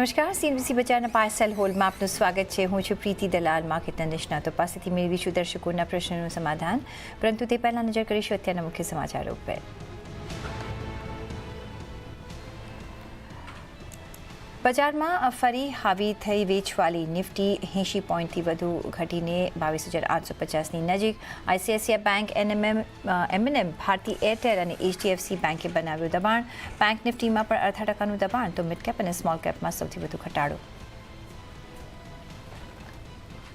નમસ્કાર સીએનબીસી બજારના પાર્સલ હોલમાં આપનું સ્વાગત છે. હું છું પ્રીતિ દલાલ, માર્કેટના નિષ્ણાતો પાસેથી મેળવીશું દર્શકોના પ્રશ્નોનું સમાધાન. પરંતુ તે પહેલાં નજર કરીશું અત્યારના મુખ્ય સમાચારો ઉપર. બજારમાં ફરી હાવી થઈ વેચવાલી નિફ્ટી એંશી પોઈન્ટથી વધુ ઘટીને બાવીસ હજાર આઠસો પચાસની નજીક. ICICI bank NMM MNM, Bharti Airtel અને એચડીએફસી બેંકે બનાવ્યું દબાણ. બેંક નિફ્ટીમાં પણ અડધા ટકાનું દબાણ, તો મિડ કેપ અને સ્મોલ કેપમાં સૌથી વધુ ઘટાડો.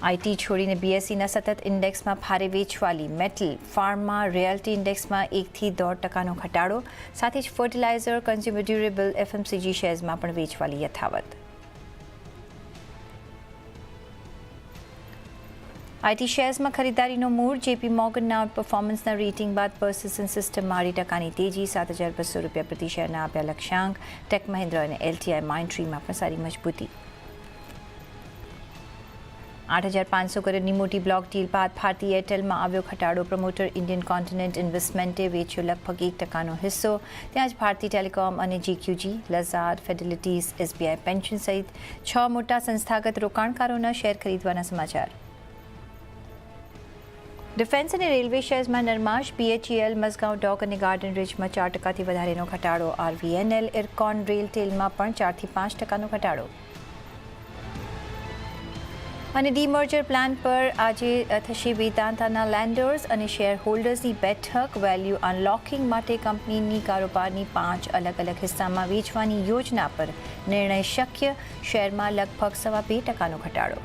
આઈટી છોડીને બીએસસીના સતત ઇન્ડેક્સમાં ભારે વેચવાલી. મેટલ ફાર્મા રિયાલ્ટી ઇન્ડેક્સમાં એકથી દોઢ ટકાનો ઘટાડો. સાથે જ ફર્ટિલાઇઝર, કન્ઝ્યુમર ડ્યુરેબલ, એફએમસીજી શેર્સમાં પણ વેચવાલી યથાવત. આઈટી શેર્સમાં ખરીદારીનો મૂળ જેપી મોગનના પરફોર્મન્સના રેટિંગ બાદ પર્સિસન સિસ્ટમમાં અઢી ટકાની તેજી, સાત હજાર બસો રૂપિયા પ્રતિ શેરના આપ્યા લક્ષ્યાંક. ટેક મહિન્દ્રા અને એલટીઆઈ માઇન્ટ્રીમાં પણ સારી મજબૂતી. આઠ હજાર પાંચસો કરોડની મોટી બ્લોક ડીલ બાદ ભારતી એરટેલમાં આવ્યો ઘટાડો. પ્રમોટર ઇન્ડિયન કોન્ટિનેન્ટ ઇન્વેસ્ટમેન્ટે વેચ્યો લગભગ એક ટકાનો હિસ્સો. ત્યાં જ ભારતી ટેલિકોમ અને જીક્યુજી, લઝાર ફેડિલિટીઝ એસબીઆઈ પેન્શન સહિત છ મોટા સંસ્થાગત રોકાણકારોના શેર ખરીદવાના સમાચાર. ડિફેન્સ અને રેલવે શેર્સમાં નરમાશ બીએચઈએલ મઝગાંવ ડોક અને ગાર્ડન રિચમાં ચાર ટકાથી વધારેનો ઘટાડો. આરવીએનએલ એરકોન રેલ ટેલમાં પણ ચારથી પાંચ ટકાનો ઘટાડો. અને ડીમર્જર પ્લાન પર આજે થશે વેદાંતાના લેન્ડર્સ અને શેર હોલ્ડર્સની બેઠક. વેલ્યુ અનલોકિંગ માટે કંપનીની કારોબારની પાંચ અલગ અલગ હિસ્સામાં વેચવાની યોજના પર નિર્ણય શક્ય. શેરમાં લગભગ સવા બે ટકાનો ઘટાડો.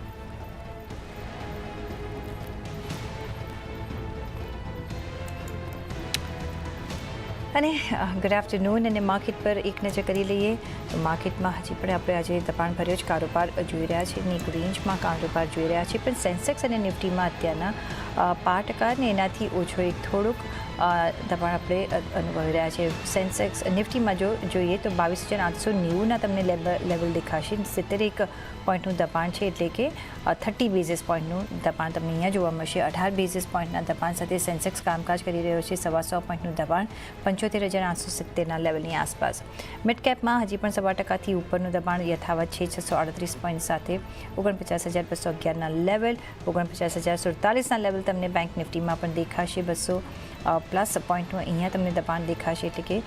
અને ગુડ આફ્ટરનૂન અને માર્કેટ પર એક નજર કરી લઈએ તો માર્કેટમાં હજી પણ આપણે આજે દબાણ ભર્યો જ કારોબાર જોઈ રહ્યા છીએ ની રેન્જમાં કારોબાર જોઈ રહ્યા છીએ પણ સેન્સેક્સ અને નિફ્ટીમાં અત્યારના પાંચ ટકા ને એનાથી ઓછો એક થોડુંક દબાણ આપણે અનુભવી રહ્યા છે. સેન્સેક્સ નિફ્ટીમાં જો જોઈએ તો બાવીસ હજાર આઠસો નેવુંના તમને લેવલ દેખાશે. સિત્તેર એક પોઈન્ટનું દબાણ છે એટલે કે થર્ટી બેઝિસ પોઈન્ટનું દબાણ તમને અહીંયા જોવા મળશે. અઢાર બેઝિસ પોઈન્ટના દબાણ સાથે સેન્સેક્સ કામકાજ કરી રહ્યો છે. સવા સો પોઈન્ટનું દબાણ પંચોતેર હજાર આઠસો સિત્તેરના લેવલની આસપાસ. મિડ કેપમાં હજી પણ સવા ટકાથી ઉપરનું દબાણ યથાવત છે. છસો અડત્રીસ પોઈન્ટ સાથે ઓગણપચાસ હજાર બસો અગિયારના લેવલ, ઓગણપચાસ હજાર સુડતાલીસના લેવલ તમને બેંક નિફ્ટીમાં પણ દેખાશે. બસો પ્લસ પોઈન્ટનું અહીંયા તમને દબાણ દેખાશે એટલે કે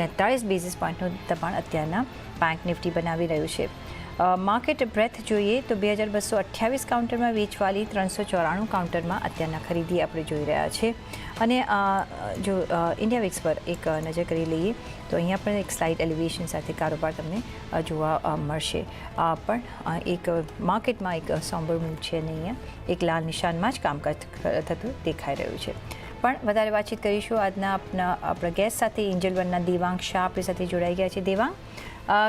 તેતાળીસ બેઝિસ પોઈન્ટનું દબાણ અત્યારના બેંક નિફ્ટી બનાવી રહ્યું છે. માર્કેટ બ્રેથ જોઈએ તો બે હજાર બસો અઠ્યાવીસ કાઉન્ટરમાં વેચવાલી ત્રણસો ચોરાણું કાઉન્ટરમાં અત્યારના ખરીદી આપણે જોઈ રહ્યા છે. અને જો ઇન્ડિયા વિક્સ પર એક નજર કરી લઈએ તો અહીંયા પણ એક સ્લાઇડ એલિવેશન સાથે કારોબાર તમને જોવા મળશે. પણ એક માર્કેટમાં એક સોમ્બર મૂવ છે અને અહીંયા એક લાલ નિશાનમાં જ કામકાજ થતું દેખાઈ રહ્યું છે. પણ વધારે વાતચીત કરીશું. આજના આપણા આપણા ગેસ્ટ સાથે એન્જલ વનના દેવાંગ શાહ આપણી સાથે જોડાઈ ગયા છે. દેવાંગ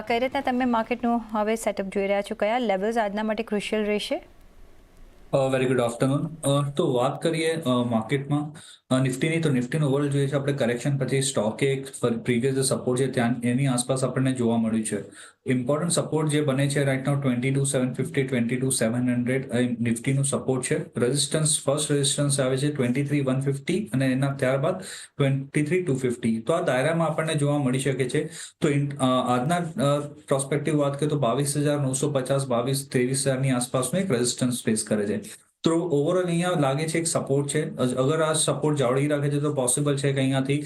કઈ રીતના તમે માર્કેટનું હવે સેટઅપ જોઈ રહ્યા છો? કયા લેવલ્સ આજના માટે ક્રુશિયલ રહેશે? વેરી ગુડ આફ્ટરનૂન તો વાત કરીએ માર્કેટમાં. નિફ્ટીની તો નિફ્ટીનું ઓવરઓલ જોઈએ છે. આપણે કરેક્શન પછી સ્ટોક એક પ્રીવિયસ જે સપોર્ટ છે, ત્યાં એની આસપાસ આપણને જોવા મળ્યું છે. ઇમ્પોર્ટન્ટ સપોર્ટ જે બને છે right now twenty two seven fifty twenty two seven hundred નિફ્ટીનું support છે. રેઝિસ્ટન્સ ફર્સ્ટ રેઝિસ્ટન્સ આવે છે ટ્વેન્ટી થ્રી વન ફિફ્ટી અને એના ત્યારબાદ ટ્વેન્ટી થ્રી ટુ ફિફ્ટી તો આ દાયરામાં આપણને જોવા મળી શકે છે. તો આજના પ્રોસ્પેક્ટિવ વાત કરીએ તો બાવીસ હજાર નવસો પચાસ, બાવીસ, ત્રેવીસ હજારની આસપાસનું એક રેઝિસ્ટન્સ ફેસ કરે છે. તો ઓવરઓલ અહીંયા લાગે છે એક સપોર્ટ છે. અગર આ સપોર્ટ જાળવી રાખે છે તો પોસિબલ છે કે અહીંયાથી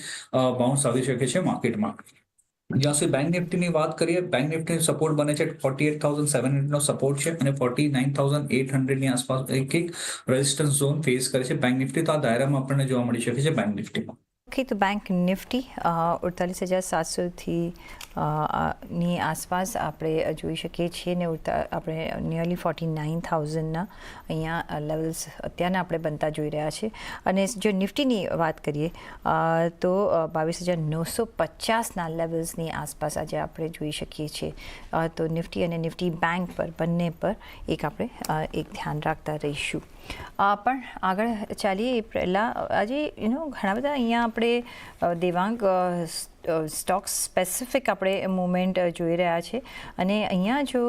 બાઉન્સ આવી શકે છે માર્કેટમાં જ્યાં સુધી બેંક નિફ્ટીની વાત કરીએ બેંક નિફ્ટી સપોર્ટ બને છે ફોર્ટી એટ થાઉઝન્ડ સેવન હંડ્રેડનો સપોર્ટ છે અને ફોર્ટી નાઇન થાઉઝન્ડ એટ હંડ્રેડની આસપાસ એક એક રેઝિસ્ટન્સ ઝોન ફેસ કરે છે બેંક નિફ્ટી તો આ દાયરામાં આપણને જોવા મળી શકે છે બેંક નિફ્ટીમાં ઓકે તો બેંક નિફ્ટી અડતાલીસ હજાર સાતસોથી ની આસપાસ આપણે જોઈ શકીએ છીએ ને આપણે નિયરલી ફોર્ટી નાઇન થાઉઝન્ડના અહીંયા લેવલ્સ અત્યારના આપણે બનતા જોઈ રહ્યા છીએ અને જો નિફ્ટીની વાત કરીએ તો બાવીસ હજાર નવસો પચાસના લેવલ્સની આસપાસ આજે આપણે જોઈ શકીએ છીએ તો નિફ્ટી અને નિફ્ટી બેંક પર બંને પર એક આપણે એક ધ્યાન રાખતા રહીશું પણ આગળ ચાલીએ પહેલાં આજે યુનો ઘણા બધા અહીંયા આપણે દેવાંગ સ્ટોક સ્પેસિફિક આપણે મુમેન્ટ જોઈ રહ્યા છે. અને અહીંયા જો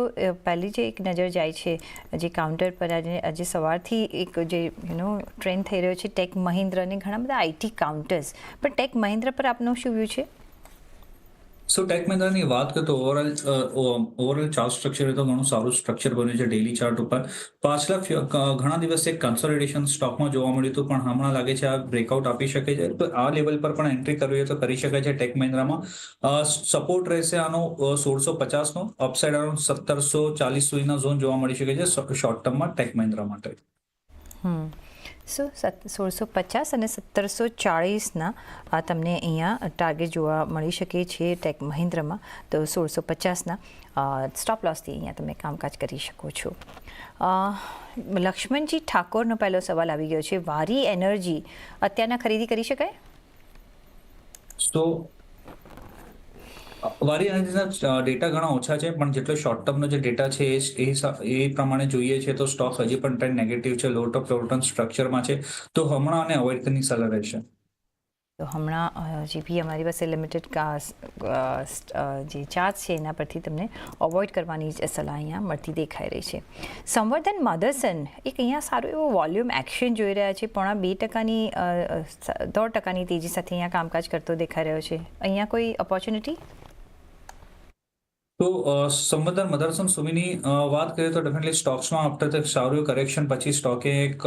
પહેલી જે એક નજર જાય છે, જે કાઉન્ટર પર આજે આજે સવારથી એક જે યુનો ટ્રેન્ડ થઈ રહ્યો છે ટેક મહિન્દ્ર અને ઘણા બધા આઈટી કાઉન્ટર્સ પણ ટેક મહિન્દ્ર પર આપનું શું વ્યૂ છે? સો ટેક મહિન્દ્રાની વાત કરીએ તો ઓવરઓલ ઓવરઓલ ચાર્ટ સ્ટ્રક્ચર તો ઘણું સારું સ્ટ્રક્ચર બન્યું છે ડેલી ચાર્ટ ઉપર. પાછલા ઘણા દિવસ દિવસે કન્સોલિડેશન સ્ટોકમાં જોવા મળ્યું હતું, પણ હમણાં લાગે છે આ બ્રેકઆઉટ આપી શકે છે. તો આ લેવલ પર પણ એન્ટ્રી કરવી હોય તો કરી શકાય છે ટેક મહિન્દ્રામાં સપોર્ટ રહેશે આનો સોળસો પચાસનો અપસાઇડ અરાઉન્ડ સત્તરસો ચાલીસ સુધીના ઝોન જોવા મળી શકે છે શોર્ટ ટર્મમાં ટેક મહિન્દ્રા માટે. હમ. સો સોળસો પચાસ અને સત્તરસો ચાળીસના તમને અહીંયા ટાર્ગેટ જોવા મળી શકે છે ટેક મહિન્દ્રમાં. તો સોળસો પચાસના સ્ટોપ લોસથી અહીંયા તમે કામકાજ કરી શકો છો. લક્ષ્મણજી ઠાકોરનો પહેલો સવાલ આવી ગયો છે. વારી એનર્જી અત્યારના ખરીદી કરી શકાય? સો વારી એનર્જીના ડેટા ઘણા ઓછા છે, પણ જેટલો શોર્ટ ટર્મનો જે ડેટા છે, એ પ્રમાણે જોઈએ છે, તો સ્ટોક હજી પણ ટ્રેન્ડ નેગેટિવ છે લો ટોપ લોટન સ્ટ્રક્ચરમાં છે, તો હમણાં અને અવોઇડ કરની સલાહ રહેશે. તો હમણાં હજી બી અમારી પાસે લિમિટેડ જે ચાર્જ છે, એના પરથી તમને અવોઇડ કરવાની જ સલાહ અહીંયા મળતી દેખાઈ રહી છે. સંવર્ધન મધરસન એક અહીંયા સારું એવું વોલ્યુમ એક્શન જોઈ રહ્યા છે, પોણા બે ટકાની દોઢ ટકાની તેજી સાથે અહીંયા કામકાજ કરતો દેખાઈ રહ્યો છે. અહીંયા કોઈ ઓપોર્ચ્યુનિટી તો સંબંધન મધરસન સુમીની વાત કરીએ તો ડેફિનેટલી સ્ટોક્સમાં આફ્ટર ધ સારું કરેક્શન પછી સ્ટોકે એક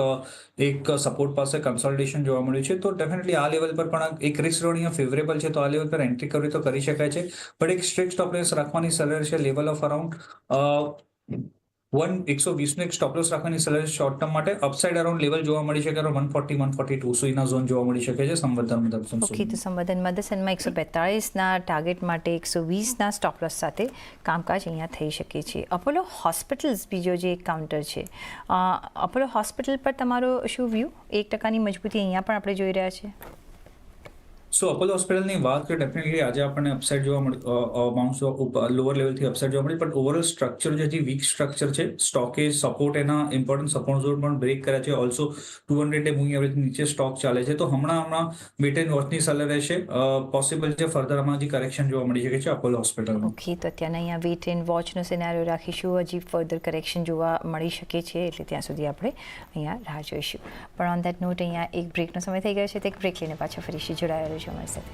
એક સપોર્ટ પાસે કન્સોલિડેશન જોવા મળ્યું છે. તો ડેફિનેટલી આ લેવલ પર પણ એક રિસ્ક રોડ ફેવરેબલ છે. તો આ લેવલ પર એન્ટ્રી કરવી તો કરી શકાય છે. પણ એક સ્ટ્રિક્ટ સ્ટોપ રાખવાની સરળ છે. લેવલ ઓફ અરાઉન્ડ વન એકસો વીસનું એક સ્ટોપલોસ રાખવાની સલાહ શોર્ટ ટર્મ માટે અપસાઇડ અરાઉન્ડ લેવલ જોવા મળી શકે one forty one forty two સુધીના ઝોન જોવા મળી શકે છે, સંવર્ધન મધરસન ઓકે, તો સંવર્ધન મધરસનમાં એકસો બેતાળીસના ટાર્ગેટ માટે એકસો વીસના સ્ટોપલોસ સાથે કામકાજ અહીંયા થઈ શકે છે. અપોલો હોસ્પિટલ્સ બીજો જે એક કાઉન્ટર છે અપોલો હોસ્પિટલ પર તમારો શું વ્યૂ એક ટકાની મજબૂતી અહીંયા પણ આપણે જોઈ રહ્યા છીએ. સો અપોલો હોસ્પિટલની વાત કરીએ ડેફિનેટલી આજે આપણને અપસાઇડ જોવા મળી બાઉન્સ લોઅર લેવલથી અપસાઇડ જોવા મળી પણ ઓવરઓલ સ્ટ્રક્ચર જે હજી વીક સ્ટ્રક્ચર છે સ્ટોકે સપોર્ટ એના ઇમ્પોર્ટન્ટ સપોર્ટ ઝોન પણ બ્રેક કર્યા છે. Also two hundred day average નીચે સ્ટોક ચાલે છે. તો હમણાં હમણાં વેટ એન્ડ વોચની સલાહ રહેશે. પોસિબલ છે ફર્ધર આમાં હજી કરેક્શન જોવા મળી શકે છે અપોલો હોસ્પિટલમાં ઓકે તો અત્યારે અહીંયા વેટ એન્ડ વોચનો સિનારીઓ રાખીશું. હજી ફર્ધર કરેક્શન જોવા મળી શકે છે, એટલે ત્યાં સુધી આપણે અહીંયા રાહ જોઈશું. પણ ઓન દેટ નોટ અહીંયા એક બ્રેકનો સમય થઈ ગયો છે. તો એક બ્રેક લઈને પાછા ફરીથી જોડાયેલું રહેજો. અમારી સાથે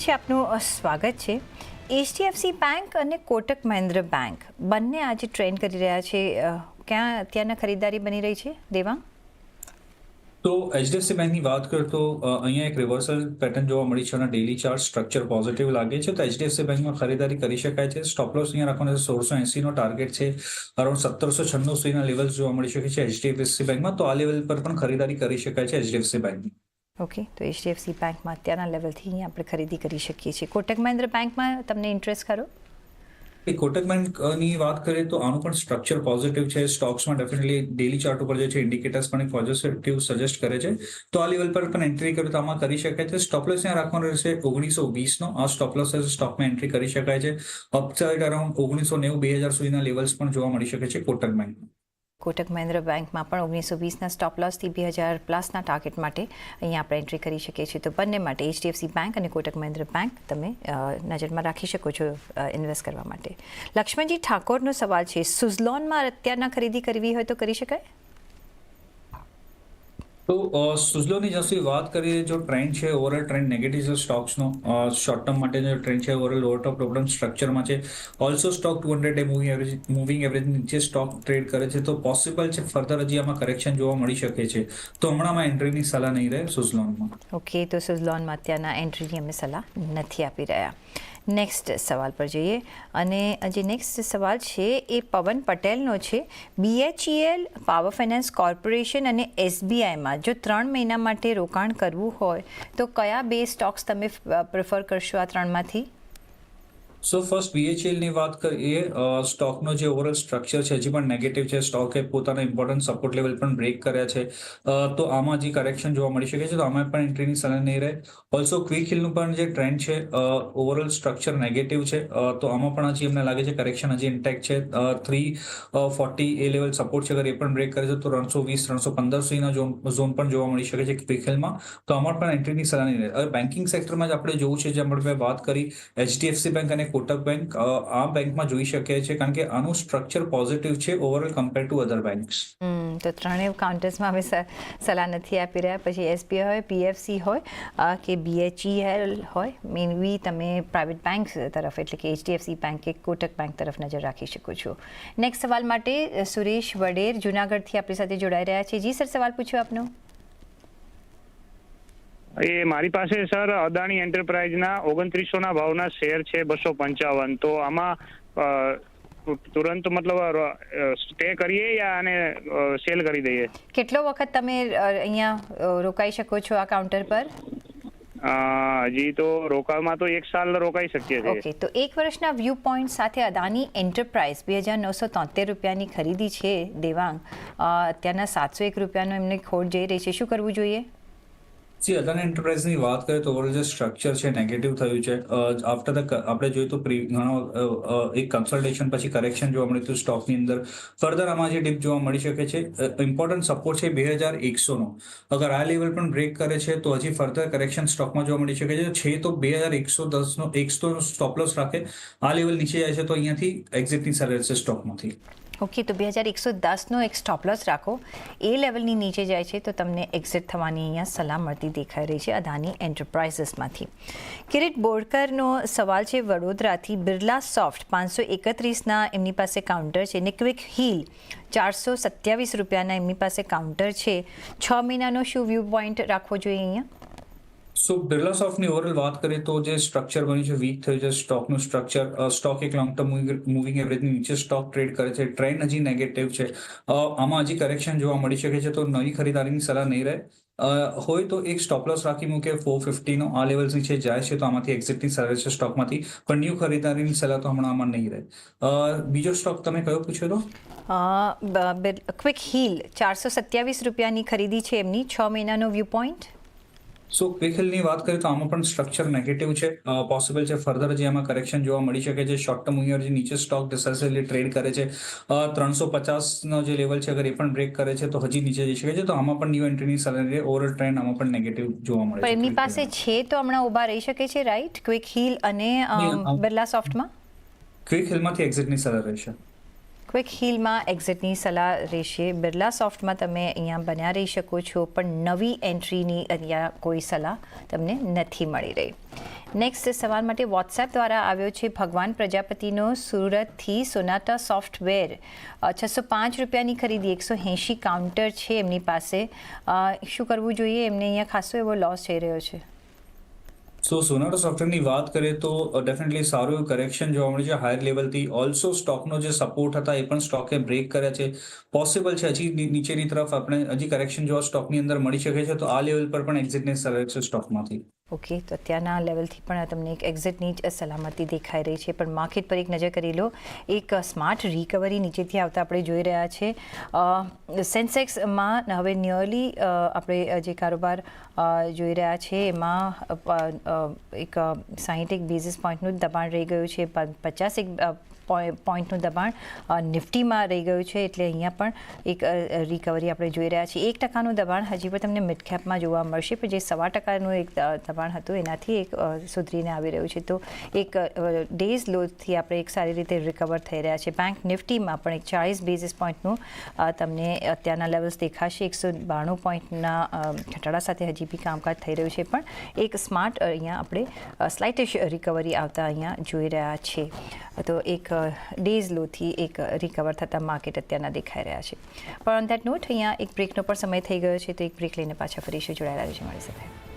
પછી આપનું સ્વાગત છે. એચડીએફસી બેંક અને કોટક મહેન્દ્ર બેંક બંને આજે ટ્રેન્ડ કરી રહ્યા છે. ક્યાં અત્યારના ખરીદારી બની રહી છે? દેવાંગ? તો એચડીએફસી બેંકની વાત કરું તો અહીંયા એક રિવર્સલ પેટર્ન જોવા મળી છે અને ડેલી ચાર્ટ સ્ટ્રક્ચર પોઝિટિવ લાગે છે. તો એચડીએફસી બેંકમાં ખરીદારી કરી શકાય છે. સ્ટોપ લોસ અહીંયા રાખવાનો છે. સોળસો એસીનો ટાર્ગેટ છે. અરાઉન્ડ સત્તરસો છન્નું સુધીના લેવલ્સ જોવા મળી શકે છે એચડીએફસી બેંકમાં તો આ લેવલ પર પણ ખરીદારી કરી શકાય છે એચડીએફસી બેંકની ઓકે તો એચડીએફસી બેંકમાં અત્યારના લેવલથી આપણે ખરીદી કરી શકીએ છીએ. કોટક મહિન્દ્ર બેંકમાં તમને ઇન્ટરેસ્ટ ખરો? કોટક બેંકની વાત કરીએ તો આનું પણ સ્ટ્રક્ચર પોઝિટિવ છે. સ્ટોક્સમાં ડેફિનેટલી ડેલી ચાર્ટ ઉપર જે છે ઇન્ડિકેટર્સ પણ એક પોઝિટિવ સજેસ્ટ કરે છે. તો આ લેવલ પર પણ એન્ટ્રી કરે તો આમાં કરી શકાય છે. સ્ટોપલોસ ત્યાં રાખવાનો રહેશે ઓગણીસો વીસનો. આ સ્ટોપ લોસ સ્ટોકમાં એન્ટ્રી કરી શકાય છે. અપસાઇડ અરાઉન્ડ ઓગણીસો નેવું બે હજાર સુધીના લેવલ્સ પણ જોવા મળી શકે છે કોટક બેંકમાં. કોટક મહેન્દ્ર બેંકમાં પણ ઓગણીસો વીસના સ્ટોપ લોસથી બે હજાર પ્લસના ટાર્ગેટ માટે અહીંયા આપણે એન્ટ્રી કરી શકીએ છીએ. તો બંને માટે એચડીએફસી બેંક અને કોટક મહેન્દ્ર બેંક તમે નજરમાં રાખી શકો છો ઇન્વેસ્ટ કરવા માટે. લક્ષ્મણજી ઠાકોરનો સવાલ છે સુઝલોનમાં અત્યારના ખરીદી કરવી હોય તો કરી શકાય? તો સુઝલોની જસવી વાત કરીએ, જો ટ્રેન્ડ છે ઓવરઓલ ટ્રેન્ડ નેગેટિવ છે સ્ટોક્સનો શોર્ટ ટર્મ માટે જે ટ્રેન્ડ છે ઓવરઓલ ઓવર ટોપ પ્રોબ્લેમ સ્ટ્રક્ચરમાં છે. Also stock two hundred day moving average moving average નીચે સ્ટોક ટ્રેડ કરે છે. તો પોસિબલ છે ફર્ધર હજી આમાં કરેક્શન જોવા મળી શકે છે. તો હમણાંમાં એન્ટ્રીની સલાહ નહીં રહે સુઝલોનમાં ઓકે તો સુઝલોનમાં અત્યારના એન્ટ્રીની અમે સલાહ નથી આપી રહ્યા. નેક્સ્ટ સવાલ પર જઈએ. અને જે નેક્સ્ટ સવાલ છે, એ પવન પટેલનો છે. બીએચઈએલ પાવર ફાઇનાન્સ કોર્પોરેશન અને એસબીઆઈમાં જો ત્રણ મહિના માટે રોકાણ કરવું હોય, તો કયા બે સ્ટોક્સ તમે પ્રિફર કરશો આ ત્રણમાંથી? સો ફર્સ્ટ બીએચએલની વાત કરીએ સ્ટોકનો જે ઓવરઓલ સ્ટ્રક્ચર છે, હજી પણ નેગેટિવ છે. સ્ટોકે પોતાના ઇમ્પોર્ટન્ટ સપોર્ટ લેવલ પણ બ્રેક કર્યા છે. તો આમાં હજી કરેક્શન જોવા મળી શકે છે. તો આમાં પણ એન્ટ્રીની સલાહ નહીં રહે. ઓલ્સો ક્વિક હિલનું પણ જે ટ્રેન્ડ છે ઓવરઓલ સ્ટ્રક્ચર નેગેટિવ છે. તો આમાં પણ હજી એમને લાગે છે કરેક્શન હજી ઇન્ટેક્ટ છે. થ્રી ફોર્ટી એ લેવલ સપોર્ટ છે. અગર એ પણ બ્રેક કરે છે, તો ત્રણસો વીસ, ત્રણસો પંદર સુધીના ઝોન પણ જોવા મળી શકે છે ક્વિક હિલમાં તો આમાં પણ એન્ટ્રીની સલાહ નહીં રહે. બેન્કિંગ સેક્ટરમાં જ આપણે જોવું છે જે આપણે વાત કરી એચડીએફસી બેંક અને કોટક બેંક આ બેંકમાં જોઈ શકીએ છીએ કારણ કે આનું સ્ટ્રક્ચર પોઝિટિવ છે overall compare to other banks તો ત્રણેય કાઉન્ટર્સમાં અમે સલાહ નથી આપી રહ્યા. પછી એસબીઆઈ હોય પીએફસી હોય કે બીએચઈએલ હોય મેનવી તમે પ્રાઇવેટ બેંક તરફ, એટલે કે એચડીએફસી બેંક કે કોટક બેંક તરફ નજર રાખી શકો છો. નેક્સ્ટ સવાલ માટે સુરેશ વડેર જુનાગઢથી આપણી સાથે જોડાઈ રહ્યા છે. જી સર, સવાલ પૂછ્યો આપનો. એ મારી પાસે સર અદાણી એન્ટરપ્રાઇઝના ઓગણત્રીસોના ભાવના શેર છે બસો પંચાવન. તો આમાં તુરંત મતલબ સ્ટે કરીએ યા આને સેલ કરી દઈએ? કેટલો વખત તમે અહીંયા રોકાઈ શકો છો આ કાઉન્ટર પર? અ, હજી તો રોકાણમાં તો એક સાલ રોકાઈ શકીએ છીએ. ઓકે તો એક વર્ષના વ્યૂ પોઈન્ટ સાથે અદાની એન્ટરપ્રાઇઝ બે હજાર નવસો તોતેર રૂપિયાની ખરીદી છે દેવાંગ. અત્યારના સાતસો એક રૂપિયાનો એમને ખોટ જઈ રહી છે. શું કરવું જોઈએ? સી અદાની એન્ટરપ્રાઇઝની વાત કરીએ તો ઓવરઓલ જે સ્ટ્રક્ચર છે નેગેટિવ થયું છે. આફ્ટર ધ આપણે જોઈએ તો પ્રી ઘણો એક કન્સલ્ટેશન પછી કરેક્શન જોવા મળ્યું હતું સ્ટોકની અંદર. ફર્ધર આમાં જે ડીપ જોવા મળી શકે છે ઇમ્પોર્ટન્ટ સપોર્ટ છે બે હજાર એકસોનો અગર આ લેવલ પણ બ્રેક કરે છે, તો હજી ફર્ધર કરેક્શન સ્ટોકમાં જોવા મળી શકે છે. છે તો બે હજાર એકસો દસનો એકસો સ્ટોપ લોસ રાખે. આ લેવલ નીચે જાય છે, તો અહીંયાથી એક્ઝિટની સર રહેશે સ્ટોકમાંથી ઓકે, તો બે હજાર એકસો દસનો એક સ્ટોપલોસ રાખો. એ લેવલની નીચે જાય છે, તો તમને એક્ઝિટ થવાની અહીંયા સલાહ મળતી દેખાઈ રહી છે અદાની એન્ટરપ્રાઇઝીસમાંથી કિરીટ બોરકરનો સવાલ છે, વડોદરાથી બિરલા સોફ્ટ પાંચસો એકત્રીસના એમની પાસે કાઉન્ટર છે ને ક્વિક હીલ ચારસો સત્યાવીસ રૂપિયાના એમની પાસે કાઉન્ટર છે. છ મહિનાનો શું વ્યૂ પોઈન્ટ રાખવો જોઈએ અહીંયા? સો બિરલા સોફ્ટની ઓવરઓલ વાત કરીએ તો જે સ્ટ્રક્ચર બન્યું છે વીક થયું છે સ્ટોકનું સ્ટ્રક્ચર સ્ટોક એક લોંગ ટર્મ મૂવિંગ એવરેજની નીચે સ્ટોક ટ્રેડ કરે છે ટ્રેન્ડ હજી નેગેટિવ છે. આમાં હજી કરેક્શન જોવા મળી શકે છે, તો નવી ખરીદારીની સલાહ નહીં રહે. હોય તો એક સ્ટોપ લોસ રાખી મૂકે ફોર ફિફ્ટીનો આ લેવલ્સ નીચે જાય છે, તો આમાંથી એક્ઝિટની સલાહ છે સ્ટોકમાંથી પણ ન્યૂ ખરીદારીની સલાહ તો હમણાં આમાં નહીં રહે. બીજો સ્ટોક તમે કયો પૂછ્યો તો ક્વિક હીલ ચારસો સત્યાવીસ રૂપિયાની ખરીદી છે એમની, છ મહિનાનો વ્યૂ પોઈન્ટ સો ક્વિક હિલની વાત કરીએ તો આમાં પણ સ્ટ્રક્ચર નેગેટિવ છે. પોસિબલ છે ફર્ધર જે આમાં કરેક્શન જોવા મળી શકે છે. શોર્ટ ટર્મ મૂવિંગ જે નીચે સ્ટોક ડિસાઇસિવલી ટ્રેડ કરે છે. ત્રણસો પચાસનો જે લેવલ છે અગર એ પણ બ્રેક કરે છે તો હજી નીચે જઈ શકે છે. તો આમાં પણ ન્યૂ એન્ટ્રીની સલાહ ઓવરઓલ ટ્રેન્ડ આમાં પણ નેગેટિવ જોવા મળે છે. એમની પાસે છે તો હમણાં ઊભા રહી શકે છે રાઈટ ક્વિક હિલ અને બિરલા સોફ્ટમાં ક્વિક હિલમાંથી એક્ઝિટની સલાહ રહેશે ક્વિક હીલમાં એક્ઝિટની સલાહ રહેશે. બિરલા સોફ્ટમાં તમે અહીંયા બન્યા રહી શકો છો, પણ નવી એન્ટ્રીની અહીંયા કોઈ સલાહ તમને નથી મળી રહી. નેક્સ્ટ સવાલ માટે વોટ્સએપ દ્વારા આવ્યો છે, ભગવાન પ્રજાપતિનો સુરતથી સોનાટા સોફ્ટવેર છસો પાંચ રૂપિયાની ખરીદી, એકસો એંશી કાઉન્ટર છે એમની પાસે. શું કરવું જોઈએ? એમને અહીંયા ખાસો એવો લોસ થઈ રહ્યો છે. સો સોનારો સોફ્ટવેરની વાત કરીએ તો ડેફિનેટલી સારું એવું કરેક્શન જોવા મળે છે. હાયર લેવલથી ઓલ્સો સ્ટોકનો જે સપોર્ટ હતા એ પણ સ્ટોકે બ્રેક કર્યા છે. પોસિબલ છે હજી નીચેની તરફ આપણે હજી કરેક્શન જોવા સ્ટોકની અંદર મળી શકે છે. તો આ લેવલ પર પણ એક્ઝિટને સરે છે સ્ટોકમાંથી ઓકે તો અત્યારના લેવલથી પણ તમને એક એક્ઝિટની જ સલામતી દેખાઈ રહી છે. પણ માર્કેટ પર એક નજર કરી લો. એક સ્માર્ટ રિકવરી નીચેથી આવતા આપણે જોઈ રહ્યા છે. સેન્સેક્સમાં હવે નિયરલી આપણે જે કારોબાર જોઈ રહ્યા છે, એમાં એક સાહીઠ એક બેઝિસ પોઈન્ટનું દબાણ રહી ગયું છે. પચાસ એક પોઈન્ટનું દબાણ નિફ્ટીમાં રહી ગયું છે એટલે અહીંયા પણ એક રિકવરી આપણે જોઈ રહ્યા છીએ. એક ટકાનું દબાણ હજી પણ તમને મિડ કેપમાં જોવા મળશે, પણ જે સવા ટકાનું એક દબાણ હતું એનાથી એક સુધરીને આવી રહ્યું છે. તો એક ડેઝ લોથી આપણે એક સારી રીતે રિકવર થઈ રહ્યા છે બેંક નિફ્ટીમાં પણ એક ચાળીસ બેઝિસ પોઈન્ટનું તમને અત્યારના લેવલ્સ દેખાશે. એકસો બાણું પોઈન્ટના ઘટાડા સાથે હજી બી કામકાજ થઈ રહ્યું છે. પણ એક સ્માર્ટ અહીંયા આપણે સ્લાઇટિશ રિકવરી આવતા અહીંયા જોઈ રહ્યા છે. તો એક ડેઝ લોથી એક રિકવર થતા માર્કેટ અત્યારના દેખાઈ રહ્યા છે. પણ ઓન દેટ નોટ અહીંયા એક બ્રેકનો પણ સમય થઈ ગયો છે, તો એક બ્રેક લઈને પાછા ફરીશું. જોડાયેલા રહેજો મારી સાથે.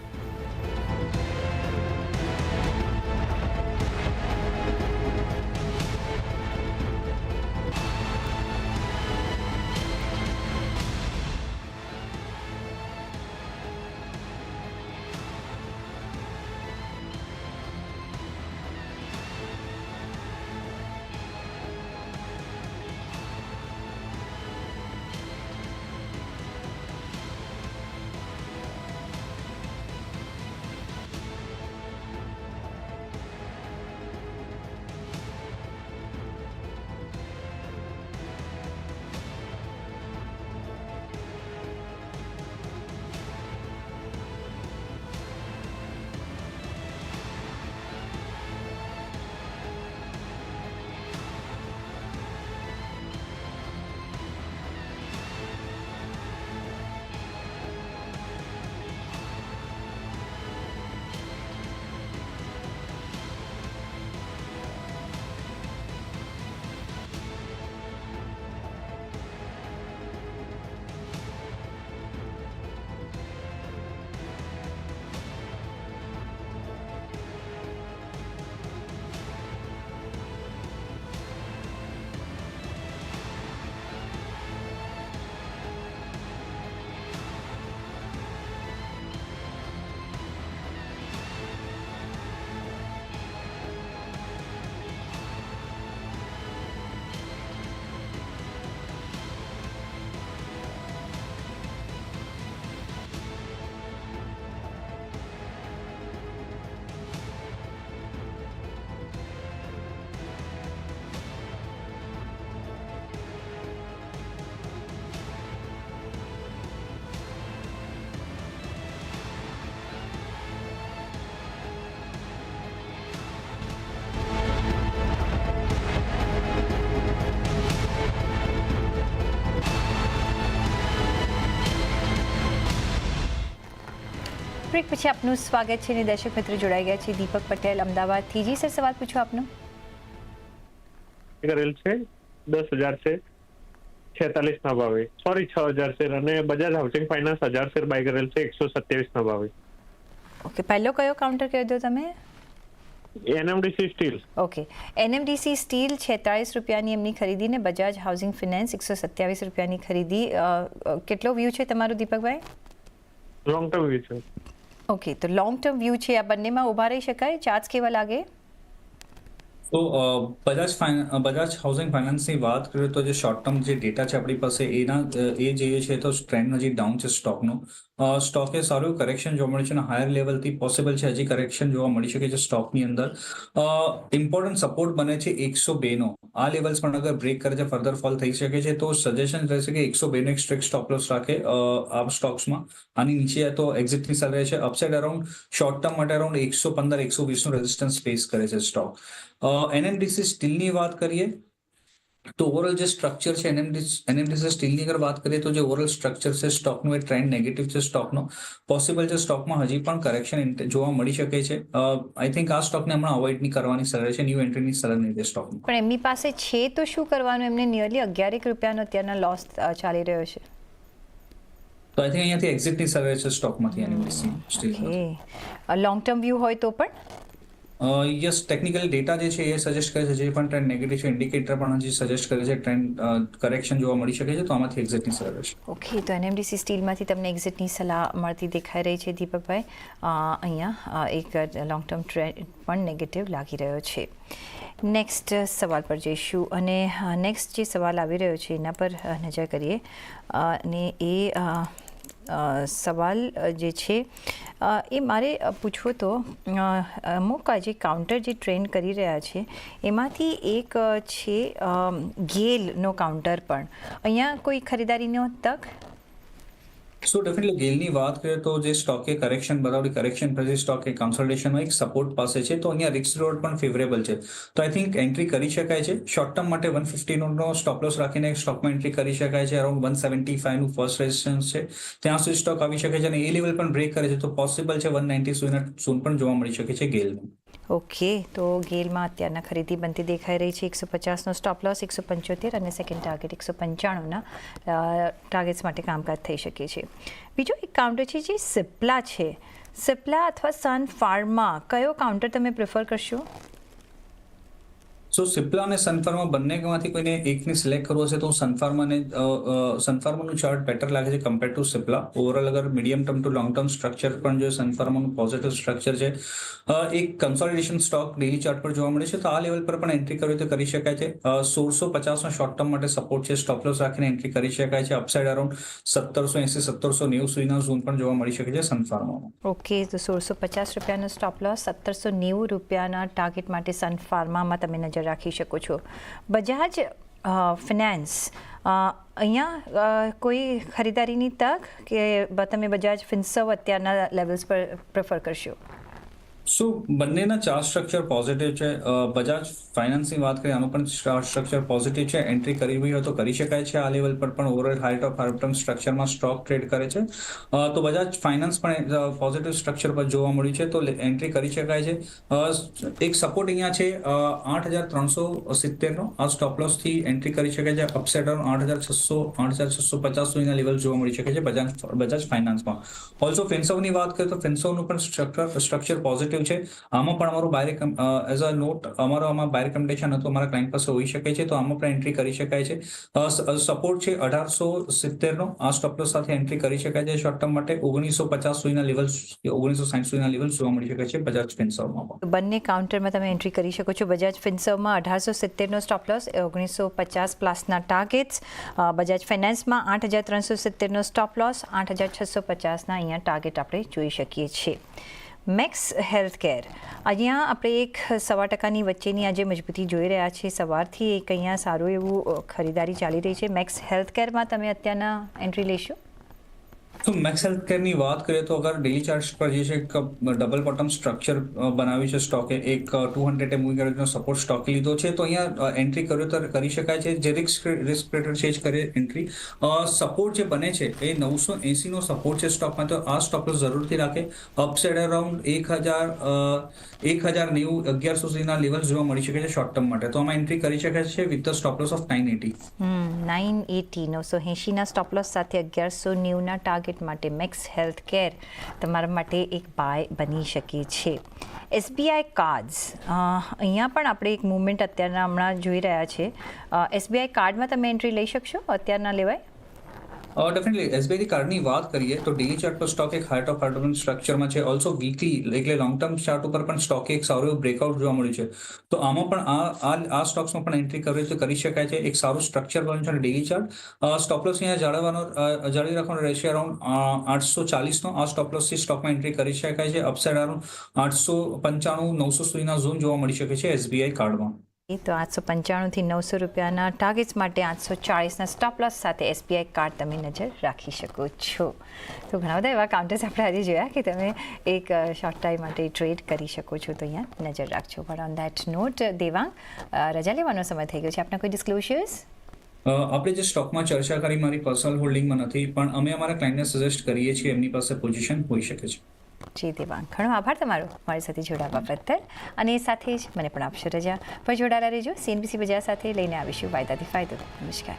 બ્રેક પછી આપનું સ્વાગત છે અને દર્શક મિત્રો જોડાઈ ગયા છે દીપક પટેલ અમદાવાદથી જી સર સવાલ પૂછો આપનો. કરેલ છે દસ હજાર છે છેતાલીસ ના ભાવે. સોરી છ હજાર શેર અને બજાજ હાઉસિંગ ફાઇનાન્સ હજાર શેર બાય કરેલ છે એકસો સત્યાવીસ ના ભાવે. ઓકે પહેલો કયો કાઉન્ટર કહી દો તમે? NMDC steel. Okay NMDC steel છેતાળીસ રૂપિયાની એમની ખરીદી ને બજાજ હાઉસિંગ ફિનાન્સ એકસો સત્યાવીસ રૂપિયાની ખરીદી. કેટલો વ્યૂ છે તમારો દીપકભાઈ? લોંગ ટર્મ વ્યૂ છે. ઓકે તો લોંગ ટર્મ વ્યૂ છે આ બંનેમાં ઊભા રહી શકાય? ચાર્જ કેવા લાગે? તો બજાજ બજાજ હાઉસિંગ ફાઇનાન્સની વાત કરીએ તો જે શોર્ટ ટર્મ જે ડેટા છે આપણી પાસે, એના એ જોઈએ છે તો ટ્રેન્ડ હજી ડાઉન છે સ્ટોકનો સ્ટોકે સારું કરેક્શન જોવા મળે છે અને હાયર લેવલથી પોસિબલ છે હજી કરેક્શન જોવા મળી શકે છે સ્ટોકની અંદર. ઇમ્પોર્ટન્ટ સપોર્ટ બને છે એકસો બેનો આ લેવલ્સ પણ અગર બ્રેક કરે છે ફર્ધર ફોલ થઈ શકે છે, તો સજેશન રહેશે કે એકસો બેનો એક સ્ટ્રિક્ટ સ્ટોપ લોસ રાખે આ સ્ટોક્સમાં આની નીચે તો એક્ઝિટની સર રહે છે અપસાઇડ અરાઉન્ડ શોર્ટ ટર્મ માટે અરાઉન્ડ એકસો પંદર, એકસો વીસનું રેઝિસ્ટન્સ ફેસ કરે છે સ્ટોક એનએમડીસી સ્ટીલની વાત કરીએ તો ઓવરઓલ જે સ્ટ્રક્ચર છે એનએમડીસી સ્ટીલની અગર વાત કરીએ તો જે ઓવરઓલ સ્ટ્રક્ચર છે સ્ટોકનો એ ટ્રેન્ડ નેગેટિવ છે સ્ટોકનો પોસિબલ છે સ્ટોકમાં હજી પણ કરેક્શન જોવા મળી શકે છે. આઈ થિંક આ સ્ટોકને હમણાં અવોઇડ નહીં કરવાની સલાહ છે ન્યૂ એન્ટ્રીની સલાહ નહીં છે સ્ટોકમાં પણ એમની પાસે છે તો શું કરવાનું? એમને નિયરલી અગિયારેક રૂપિયાનો અત્યારના લોસ ચાલી રહ્યો છે. તો આઈ થિંક અહીંયાથી એક્ઝિટની સલાહ છે સ્ટોકમાંથી NMDC steel long term view હોય તો પણ? યસ ટેકનિકલ ડેટા જે છે એ સજેસ્ટ કરે છે, જે પણ ટ્રેન્ડ નેગેટિવ છે ઇન્ડિકેટર પણ હજી સજેસ્ટ કરે છે ટ્રેન્ડ કરેક્શન જોવા મળી શકે છે, તો આમાંથી એક્ઝિટની સલાહ રહેશે ઓકે તો એનએમડીસી સ્ટીલમાંથી તમને એક્ઝિટની સલાહ મળતી દેખાઈ રહી છે, દીપકભાઈ. અહીંયા એક લોંગ ટર્મ ટ્રેન્ડ પણ નેગેટિવ લાગી રહ્યો છે. નેક્સ્ટ સવાલ પર જઈશું અને નેક્સ્ટ જે સવાલ આવી રહ્યો છે, એના પર નજર કરીએ. અને એ સવાલ જે છે એ મારે પૂછવો તો અમુક આજે કાઉન્ટર જે ટ્રેન કરી રહ્યા છે, એમાંથી એક છે ગેલનો કાઉન્ટર પણ. અહીંયા કોઈ ખરીદારીનો તક સો ડેફિનેટલી ગેલની વાત કરીએ તો જે સ્ટોકે કરેક્શન બતાવડી કરેક્શન પછી સ્ટોકે કન્સલ્ટેશનમાં એક સપોર્ટ પાસે છે. તો અહીંયા રિક્સ રોડ પણ ફેવરેબલ છે. તો આઈ થિંક એન્ટ્રી કરી શકાય છે. શોર્ટ ટર્મ માટે વન ફિફ્ટીનો સ્ટોપ લોસ રાખીને સ્ટોકમાં એન્ટ્રી કરી શકાય છે. અરાઉન્ડ વન સેવન્ટી ફાઈવનું ફર્સ્ટ રેઝિસ્ટન્સ છે. ત્યાં સુધી સ્ટોક આવી શકે છે અને એ લેવલ પણ બ્રેક કરે છે. તો પોસિબલ છે વન નાઇન્ટી સુધીના ઝોન પણ જોવા મળી શકે છે ગેલમાં ઓકે, તો ગેલમાં અત્યારના ખરીદી બનતી દેખાઈ રહી છે. એકસો પચાસનો સ્ટોપ લોસ એકસો પંચોતેર અને સેકન્ડ ટાર્ગેટ એકસો પંચાણુંના ટાર્ગેટ્સ માટે કામકાજ થઈ શકે છે. બીજો એક કાઉન્ટર છે જે સિપ્લા છે. સિપ્લા અથવા સન ફાર્મા કયો કાઉન્ટર તમે પ્રિફર કરશો? સો સિપ્લા અને સનફાર્મા બંનેમાંથી કોઈને એકને સિલેક્ટ કરવો છે તો સનફાર્માને સનફાર્માનું ચાર્ટ બેટર લાગે છે કમ્પેર ટુ સિપ્લા ઓવરઓલ અગર medium term to long term structure પણ જો સનફાર્માનું પોઝિટિવ સ્ટ્રક્ચર છે એક કન્સોલિડેશન સ્ટોક ડેલી ચાર્ટ પર જોવા મળે છે, તો આ લેવલ પર પણ એન્ટ્રી કરવી તો કરી શકાય છે. સોળસો પચાસનો શોર્ટ ટર્મ માટે સપોર્ટ છે સ્ટોપ લોસ રાખીને એન્ટ્રી કરી શકાય છે. અપસાઇડ અરાઉન્ડ સત્તરસો એંસી, સત્તરસો નેવું સુધીના ઝોન પણ જોવા મળી શકે છે સનફાર્મામાં ઓકે તો સોળસો પચાસ રૂપિયાનો સ્ટોપ સત્તરસો નેવું રૂપિયાના ટાર્ગેટ માટે સન ફાર્મામાં તમે નજર રાખી શકો છો. બજાજ ફિનાન્સ અહીંયા કોઈ ખરીદારીની તક કે તમે બજાજ ફિન્સવ અત્યારના લેવલ્સ પર પ્રેફર કરશો? સો બંનેના ચાર્જ સ્ટ્રક્ચર પોઝિટિવ છે. બજાજ ફાઇનાન્સની વાત કરીએ, આનું પણ ચાર્જ સ્ટ્રક્ચર પોઝિટિવ છે. એન્ટ્રી કરવી હોય તો કરી શકાય છે. આ લેવલ પર પણ ઓવરઓલ હાઇટ ઓફ ટર્મ સ્ટ્રક્ચરમાં સ્ટોક ટ્રેડ કરે છે. તો બજાજ ફાઇનાન્સ પણ પોઝિટિવ સ્ટ્રક્ચર પર જોવા મળ્યું છે. તો એન્ટ્રી કરી શકાય છે. એક સપોર્ટ અહીંયા છે. આઠ હજાર ત્રણસો સિત્તેરનો. આ સ્ટોપ લોસથી એન્ટ્રી કરી શકાય છે. અપસાઇડ આઠ હજાર છસો, આઠ હજાર છસો પચાસ સુધીના લેવલ જોવા મળી શકે છે બજાજ બજાજ ફાઇનાન્સમાં ઓલ્સો ફેન્સોની વાત કરીએ તો ફિન્સવનું પણ સ્ટ્રક્ચર સ્ટ્રક્ચર પોઝિટિવ છે. આમાં પણ અમારું બાય એઝ અ નોટ અમારો આમાં બાય રેકમેન્ડેશન હતું, અમારા ક્લાયન્ટ પાસે હોઈ શકે છે, તો આમાં પણ એન્ટ્રી કરી શકાય છે. સપોર્ટ છે અઢારસો સિત્તેરનો, આ સ્ટોપલોસ સાથે એન્ટ્રી કરી શકાય છે. શોર્ટ ટર્મ માટે ઓગણીસો પચાસ સુધીના લેવલ ઓગણીસો સાઠ સુધીના લેવલ જોવા મળી શકે છે બજાજ ફિન્સવમાં બંને કાઉન્ટરમાં તમે એન્ટ્રી કરી શકો છો. બજાજ ફિન્સવમાં અઢારસો સિત્તેરનો સ્ટોપલોસ ઓગણીસો પચાસ પ્લસના ટાર્ગેટ્સ બજાજ ફાઇનાન્સમાં આઠ હજાર ત્રણસો સિત્તેરનો સ્ટોપ લોસ આઠ હજાર છસો પચાસના અહીંયા ટાર્ગેટ આપણે જોઈ શકીએ છીએ. મેક્સ હેલ્થ કેર અહીંયા આપણે એક સવા ટકાની વચ્ચેની આજે મજબૂતી જોઈ રહ્યા છીએ. સવારથી એક અહીંયા સારું એવું ખરીદારી ચાલી રહી છે. મેક્સ હેલ્થ કેરમાં તમે અત્યારના એન્ટ્રી લેશો? તો મેક્સ હેલ્થ કેરની વાત કરીએ તો અગર ડેલી ચાર્ટ પર જે છે એક ડબલ બોટમ સ્ટ્રક્ચર બનાવ્યું છે સ્ટોકે એક ટુ હંડ્રેડ મૂવિંગ એવરેજનો સપોર્ટ સ્ટોક લીધો છે, તો અહીંયા એન્ટ્રી કર્યો તો કરી શકાય છે. જે રિસ્ક રિસ્ક રેટર છે જ કરે એન્ટ્રી સપોર્ટ જે બને છે એ નવસો એંસીનો સપોર્ટ છે સ્ટોકમાં તો આ સ્ટોક જરૂરથી રાખે. અપસાઇડ અરાઉન્ડ એક હજાર એક હજાર નેવું અગિયારસો સુધીના લેવલ જોવા મળી શકે છે શોર્ટ ટર્મ માટે. તો આમાં એન્ટ્રી કરી શકાય છે with the stop loss of nine eighty nine eighty નવસો એંશીના સ્ટોપ લોસ સાથે અગિયારસો નેવુંના ટાર્ગેટ માટે મેક્સ હેલ્થ કેર તમારા માટે એક બાય બની શકે છે. એસબીઆઈ કાર્ડ્સ અહીંયા પણ આપણે એક મુવમેન્ટ અત્યારના હમણાં જોઈ રહ્યા છે. એસબીઆઈ કાર્ડમાં તમે એન્ટ્રી લઈ શકશો? અત્યારના લેવાય? ડેફિનેટલી એસબીઆઈ કાર્ડની વાત કરીએ તો ડેલી ચાર્ટ પર સ્ટોક એક હાર્ટ ઓફ હાર્ટ સ્ટ્રક્ચરમાં છે ઓલ્સો વીકલી એટલે લોંગ ટર્મ ચાર્ટ ઉપર પણ સ્ટોક એક સારું એવું બ્રેકઆઉટ જોવા મળ્યું છે। તો આમાં પણ આ આ સ્ટોક્સમાં પણ એન્ટ્રી કરવી તો કરી શકાય છે એક સારું સ્ટ્રક્ચર બન્યું છે ડેલી ચાર્ટ સ્ટોપલોસ અહીંયા જાળવવાનો જાળવી રાખવાનો રહેશે અરાઉન્ડ આઠસો ચાલીસનો આ સ્ટોપલોસથી સ્ટોકમાં એન્ટ્રી કરી શકાય છે અપસાઇડ અરાઉન્ડ આઠસો પંચાણું નવસો સુધીના ઝોન જોવા મળી શકે છે એસબીઆઈ કાર્ડમાં તો આઠસો પંચાણુંથી નવસો રૂપિયાના ટાર્ગેટ્સ માટે આઠસો ચાળીસના સ્ટોપ સાથે એસબીઆઈ કાર્ડ તમે નજર રાખી શકો છો. તો ઘણા બધા એવા કાઉન્ટર્સ આપણે આજે જોયા કે તમે એક શોર્ટ ટાઈમ માટે ટ્રેડ કરી શકો છો. તો અહીંયા નજર રાખજો. પણ ઓન ધેટ નોટ દેવાંગ રજા લેવાનો સમય થઈ ગયો છે. આપના કોઈ ડિસ્ક્લોઝર્સ આપણે જે સ્ટોકમાં ચર્ચા કરી, મારી પર્સનલ હોલ્ડિંગમાં નથી, પણ અમે અમારા ક્લાયન્ટને સજેસ્ટ કરીએ છીએ, એમની પાસે પોઝિશન હોઈ શકે છે. જી દેવાંગ. ઘણો આભાર તમારો મારી સાથે જોડાવા બદલ. અને સાથે જ મને પણ આપશો રજા. પર જોડાયેલા રહેજો. સીએનબીસી બજાર સાથે લઈને આવીશું વાયદાથી ફાયદો. નમસ્કાર.